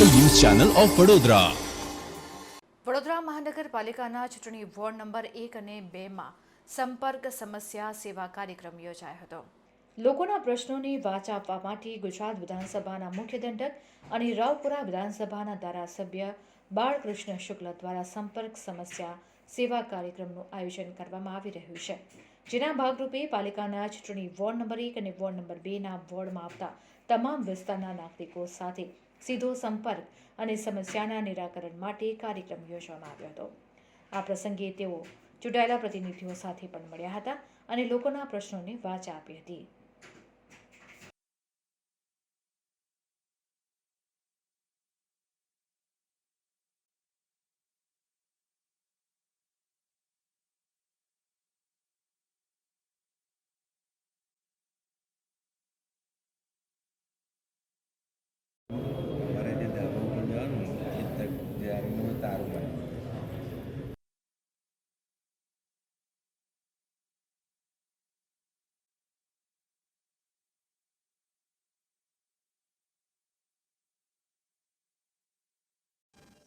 Channel of Vadodara. Vadodara મહાનગરપાલિકાના ચૂંટણી ward number એક અને બેમાં સંપર્ક સમસ્યા સેવા કાર્યક્રમ યોજાયો હતો. લોકોના પ્રશ્નોની વાચા આપવા માટે ગુજરાત વિધાનસભાના મુખ્ય દંડક અને રાવપુરા વિધાનસભાના ધારાસભ્ય બાળકૃષ્ણ શુક્લ દ્વારા સંપર્ક સમસ્યા સેવા કાર્યક્રમનું આયોજન કરવામાં આવી રહ્યું છે. જેના ભાગરૂપે પાલિકાના ચૂંટણી વોર્ડ નંબર એક અને વોર્ડ નંબર બેના વોર્ડમાં આવતા તમામ વિસ્તારના નાગરિકો સાથે સીધો સંપર્ક અને સમસ્યાના નિરાકરણ માટે કાર્યક્રમ યોજવામાં આવ્યો હતો. આ પ્રસંગે તેઓ ચૂંટાયેલા પ્રતિનિધિઓ સાથે પણ મળ્યા હતા અને લોકોના પ્રશ્નોને વાચા આપી હતી.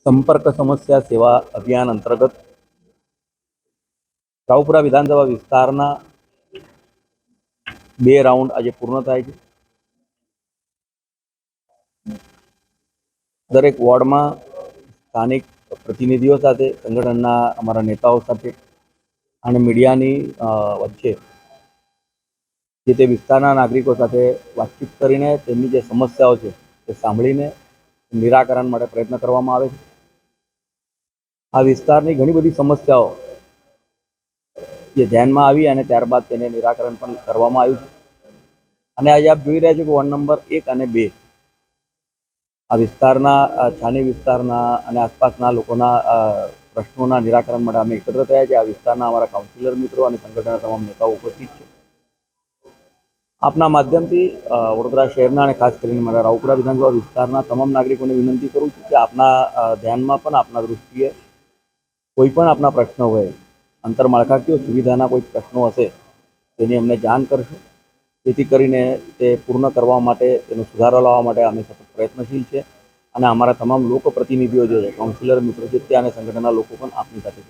સંપર્ક સમસ્યા સેવા અભિયાન અંતર્ગત રાવપુરા વિધાનસભા વિસ્તારના બે રાઉન્ડ આજે પૂર્ણ થાય છે. દરેક વોર્ડમાં સ્થાનિક પ્રતિનિધિઓ સાથે, સંગઠનના અમારા નેતાઓ સાથે અને મીડિયાની વચ્ચે જે તે વિસ્તારના નાગરિકો સાથે વાતચીત કરીને તેમની જે સમસ્યાઓ છે તે સાંભળીને નિરાકરણ માટે પ્રયત્ન કરવામાં આવે છે. આ વિસ્તારની ઘણી બધી સમસ્યાઓ જે ધ્યાનમાં આવી અને ત્યારબાદ તેને નિરાકરણ પણ કરવામાં આવ્યું છે. અને આજે આપ જોઈ રહ્યા છો કે વોર્ડ નંબર એક અને બે આ વિસ્તારના છાની વિસ્તારના અને આસપાસના લોકોના પ્રશ્નોના નિરાકરણ માટે અમે એકત્ર થયા છે. આ વિસ્તારના અમારા કાઉન્સિલર મિત્રો અને સંગઠનના તમામ નેતાઓ ઉપસ્થિત છે. આપના માધ્યમથી વડોદરા શહેરના અને ખાસ કરીને મારા રાવપુરા વિધાનસભા વિસ્તારના તમામ નાગરિકોને વિનંતી કરું છું કે આપના ધ્યાનમાં પણ, આપના દૃષ્ટિએ કોઈ પણ આપના પ્રશ્નો હોય આંતરમાળખાકીય સુવિધાના કોઈ પ્રશ્નો હશે, તેની અમને જાણ કરશો જેથી કરીને તે પૂર્ણ કરવા માટે, તેનો સુધારો લાવવા માટે અમે સતત પ્રયત્નશીલ છે. અને અમારા તમામ લોક પ્રતિનિધિઓ જે કાઉન્સિલર મિત્રો છે ત્યાં અને સંગઠનના લોકો પણ આપની સાથે